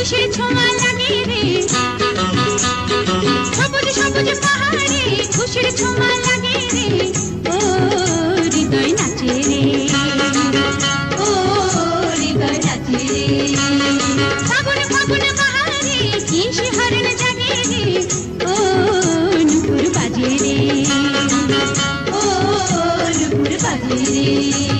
খুশির ছোঁয়া লাগে রে। সবুজ সবুজ পাহাড়ে খুশির ছোঁয়া লাগে রে। ও হৃদয় নাচে রে। ও হৃদয় নাচে রে। ফাগুন ফাগুন বাহারে কি শিহরণ জাগে রে। ও নুপুর বাজে রে। ও নুপুর বাজে রে।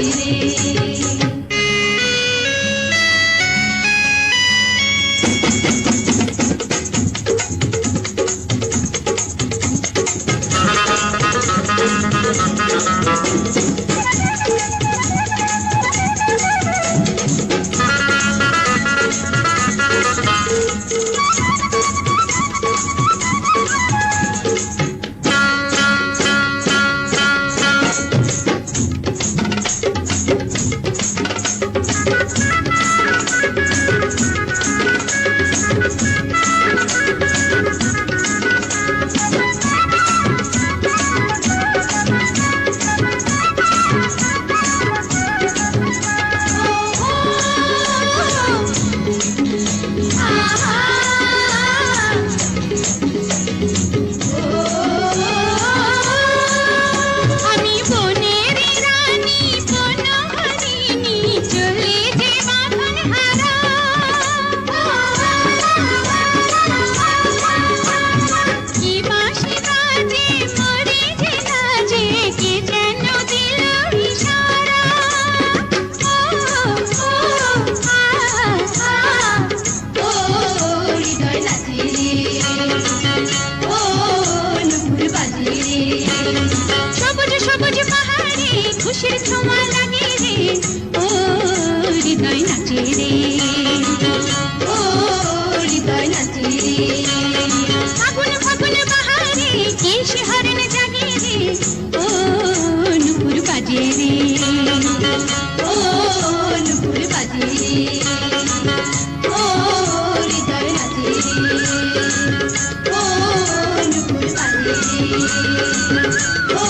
নুপুর ছোঁয়া লাগে রে ও হৃদয় নাচে রে ও হৃদয় নাচে রে ফাগুন ফাগুন বাহারে কি শিহরণ জাগে রে ও নুপুর বাজে রে, ও নুপুর বাজে রে। বাজে রে ও